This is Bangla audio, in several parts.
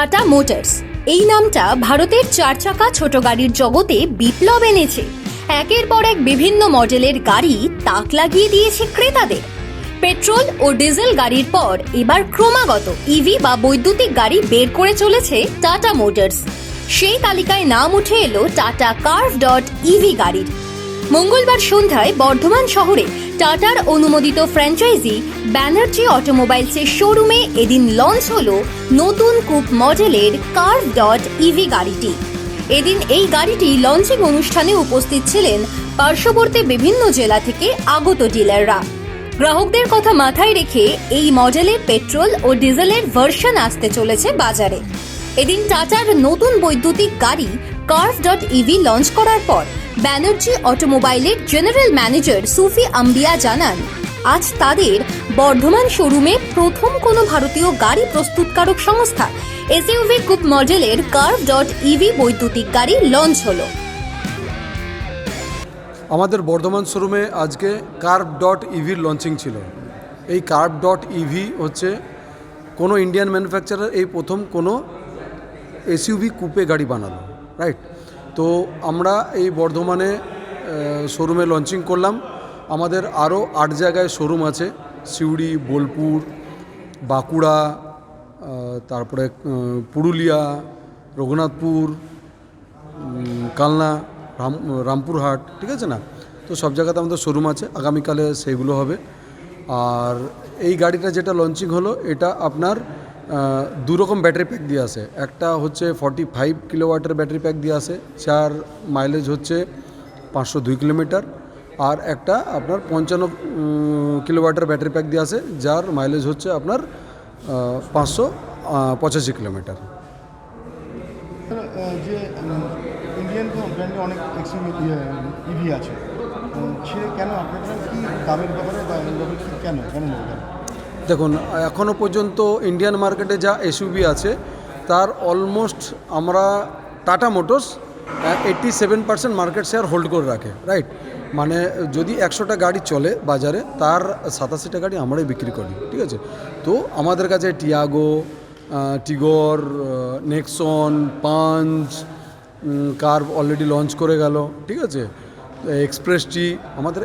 Tata motors. এই নামটা ভারতের চার চাকা ছোট গাড়ির জগতে বিপ্লব এনেছে। একের পর এক বিভিন্ন মডেলের গাড়ি তাক লাগিয়ে দিয়েছে ক্রেতাদের। পেট্রোল ও ডিজেল গাড়ির পর এবার ক্রমাগত ইভি বা বৈদ্যুতিক গাড়ি বের করে চলেছে টাটা মোটরস। সেই তালিকায় নাম উঠে এলো টাটা কার্ভ ডট ইভি গাড়ির। মঙ্গলবার সন্ধ্যায় বর্ধমান শহরে টাটার অনুমোদিত ফ্র্যাঞ্চাইজি ব্যানার্জি অটোমোবাইলসের শোরুমে এদিন লঞ্চ হল নতুন কুপ মডেলের কার ডট ইভি গাড়িটি। এদিন এই গাড়িটি লঞ্চিং অনুষ্ঠানে উপস্থিত ছিলেন পার্শ্ববর্তী বিভিন্ন জেলা থেকে আগত ডিলাররা। গ্রাহকদের কথা মাথায় রেখে এই মডেলের পেট্রোল ও ডিজেলের ভার্সন আসতে চলেছে বাজারে। এদিন টাটার নতুন বৈদ্যুতিক গাড়ি কার্ভ ডট ইভি লঞ্চ করার পর ব্যানার্জি অটোমোবাইলের জেনারেল ম্যানেজার সুফি আম্বিয়া জানান, আজ তাদের বর্ধমান শোরুমে প্রথম কোনো ভারতীয় গাড়ি প্রস্তুতকারক সংস্থা এসইউভি কুপ মডেলের কার্ভ ডট ইভি বৈদ্যুতিক গাড়ি লঞ্চ হলো। আমাদের বর্ধমান শোরুমে আজকে কার্ভ ডট ইভির লঞ্চিং ছিল। এই কার্ভ ডট ইভি হচ্ছে কোনো ইন্ডিয়ান ম্যানুফ্যাকচারার এই প্রথম কোনো এসইউভি কুপে গাড়ি বানালো। রাইট তো আমরা এই বর্ধমানে শোরুমে লঞ্চিং করলাম। আমাদের আরও আট জায়গায় শোরুম আছে। সিউড়ি, বোলপুর, বাঁকুড়া তারপরে পুরুলিয়া, রঘুনাথপুর কালনা, রাম, রামপুরহাট, ঠিক আছে না? তো সব জায়গাতে আমাদের শোরুম আছে। আগামীকালে সেইগুলো হবে। আর এই গাড়িটা যেটা লঞ্চিং হলো, এটা আপনার আহ, দু রকম ব্যাটারি প্যাক দিয়ে আসে একটা হচ্ছে ফর্টি ফাইভ কিলোওয়াটের ব্যাটারি প্যাক দিয়ে আসে যার মাইলেজ হচ্ছে পাঁচশো দুই কিলোমিটার আর একটা আপনার পঞ্চান্ন কিলোওয়াটের ব্যাটারি প্যাক দিয়ে আসে যার মাইলেজ হচ্ছে আপনার পাঁচশো পঁচাশি কিলোমিটার। অনেক আছে সে কেন দেখুন এখনও পর্যন্ত ইন্ডিয়ান মার্কেটে যা এসইউবি আছে, তার অলমোস্ট আমরা Tata Motors eighty seven percent market share hold করে রাখে রাইট মানে যদি একশোটা গাড়ি চলে বাজারে, তার সাতাশিটা গাড়ি আমরাই বিক্রি করি, ঠিক আছে? তো আমাদের কাছে Tiago Tigor Nexon Punch car already launch করে গেল, ঠিক আছে? এক্সপ্রেসটি আমাদের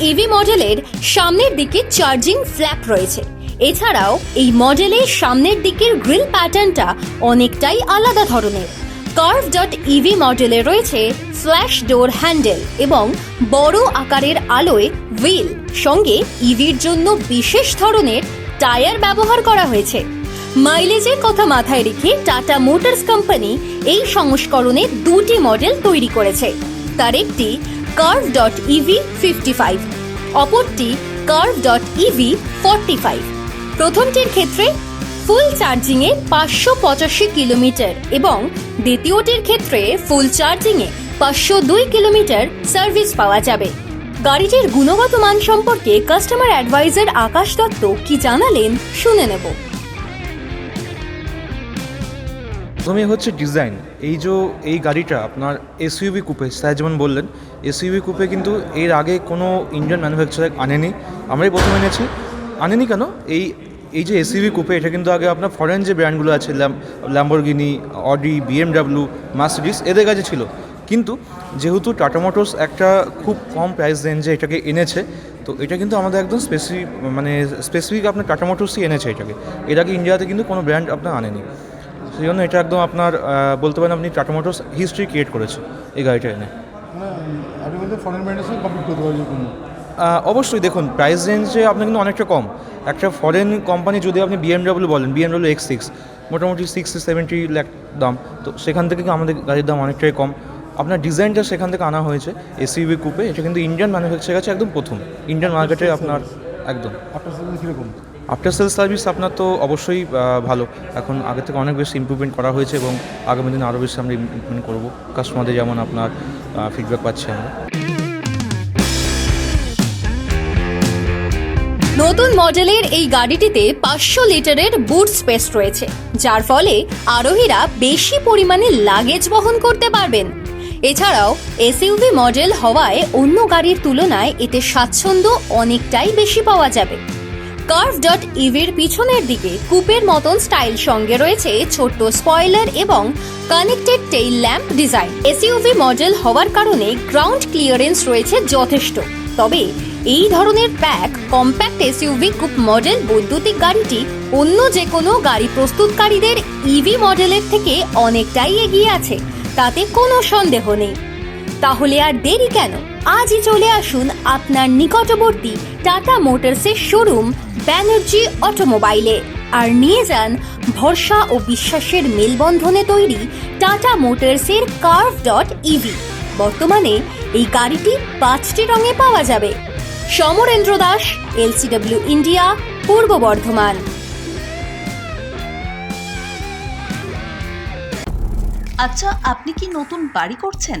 ইভি মডেলের সামনের দিকে চার্জিং ফ্ল্যাপ রয়েছে। এছাড়াও এই মডেলের সামনের দিকের গ্রিল প্যাটার্নটা অনেকটাই আলাদা ধরনের। কার্ভ ডট ইভি মডেলে রয়েছে ফ্ল্যাশ ডোর হ্যান্ডেল এবং বড় আকারের আলোয় হুইল সঙ্গে ইভির জন্য বিশেষ ধরনের টায়ার ব্যবহার করা হয়েছে। মাইলেজের কথা মাথায় রেখে টাটা মোটরস কোম্পানি এই সংস্করণে দুটি মডেল তৈরি করেছে। তার একটি Curvv dot EV fifty five অপরটি Curvv dot EV forty five প্রথমটির ক্ষেত্রে ফুল চার্জিংয়ে পাঁচশো পঁচাশি কিলোমিটার এবং দ্বিতীয়টির ক্ষেত্রে ফুল চার্জিংয়ে পাঁচশো দুই কিলোমিটার সার্ভিস পাওয়া যাবে। গাড়িটির গুণগত মান সম্পর্কে কাস্টমার অ্যাডভাইজার আকাশ দত্ত কি জানালেন শুনে নেব। প্রথমে হচ্ছে ডিজাইন। এই যে এই গাড়িটা আপনার এসইউভি কুপে স্যার যেমন বললেন এসইউভি কুপে কিন্তু এর আগে কোনো ইন্ডিয়ান ম্যানুফ্যাকচারার আনেনি। আমরাই প্রথম এনেছি। আনেনি কেন? এই এই যে এসইউভি কুপে এটা কিন্তু আগে আপনার ফরেন যে ব্র্যান্ডগুলো আছে ল্যাম্বরগিনি অডি বিএমডাব্লিউ মার্সিডিস এদের কাছে ছিল। কিন্তু যেহেতু টাটা মোটরস একটা খুব কম প্রাইস রেঞ্জে এটাকে এনেছে, তো এটা কিন্তু আমাদের একদম স্পেসিফিক মানে স্পেসিফিক আপনার টাটা মোটরসই এনেছে এটাকে। এর আগে ইন্ডিয়াতে কিন্তু কোনো ব্র্যান্ড আপনার আনেনি। সেই জন্য এটা একদম আপনার বলতে পারেন আপনি টাটা মোটরস হিস্ট্রি ক্রিয়েট করেছে এই গাড়িটা এনে। আপনি বলতে ফরেন ব্র্যান্ডের সাথে কমপ্লিট করতে পারবেন অবশ্যই দেখুন প্রাইস রেঞ্জে আপনার কিন্তু অনেকটা কম। একটা ফরেন কোম্পানি যদি আপনি বিএমডাব্লিউ বলেন বিএমডাব্লিউ এক্স সিক্স মোটামুটি সিক্স সেভেন্টি লাখ দাম। তো সেখান থেকে কিন্তু আমাদের গাড়ির দাম অনেকটাই কম। আপনার ডিজাইনটা সেখান থেকে আনা হয়েছে এসইউভি কুপে এটা কিন্তু ইন্ডিয়ান ম্যানুফ্যাকচার কাছে একদম প্রথম। ইন্ডিয়ান মার্কেটে আপনার একদম। আপনার কীরকম? আফটার সেল সার্ভিস আপনার তো অবশ্যই ভালো। এখন আগে থেকে অনেক বেশি ইমপ্রুভমেন্ট করা হয়েছে এবং আগামী দিনে আরও বেশি আমরা ইমপ্রুভমেন্ট করব। কাস্টমারদের যেমন আপনার ফিডব্যাক পাচ্ছি আমরা। নতুন মডেলের এই গাড়িটিতে পাঁচশো লিটারের বুট স্পেস রয়েছে, যার ফলে আরোহীরা বেশি পরিমাণে লাগেজ বহন করতে পারবেন। এছাড়াও এসইউভি মডেল হওয়ায় অন্য গাড়ির তুলনায় এতে স্বাচ্ছন্দ্য অনেকটাই বেশি পাওয়া যাবে। কার্ভ ডট ইভির পিছনের দিকে কুপের মতন স্টাইল সঙ্গে রয়েছে ছোট্ট স্পয়লার এবং connected tail lamp design SUV model হওয়ার কারণে গ্রাউন্ড ক্লিয়ারেন্স রয়েছে যথেষ্ট। তবে এই ধরনের pack compact SUV coupe model বৈদ্যুতিক গাড়িটি অন্য যে কোনো গাড়ি প্রস্তুতকারীদের ইভি মডেলের থেকে অনেকটাই এগিয়ে আছে। তাতে কোনো সন্দেহ নেই। তাহলে আর দেরি কেন? আজই চলে আসুন আপনার নিকটবর্তী টাটা মোটরসের শোরুম ব্যানার্জি অটোমোবাইলে। আর নিয়ে যান ভরসা ও বিশ্বাসের মেলবন্ধনে তৈরি টাটা মোটরসের কার্ভ ডট ইভি বর্তমানে এই গাড়িটি পাঁচটি রঙে পাওয়া যাবে। সমরেন্দ্র দাস এলসিডব্লিউ ইন্ডিয়া, পূর্ব বর্ধমান। আচ্ছা আপনি কি নতুন বাড়ি করছেন?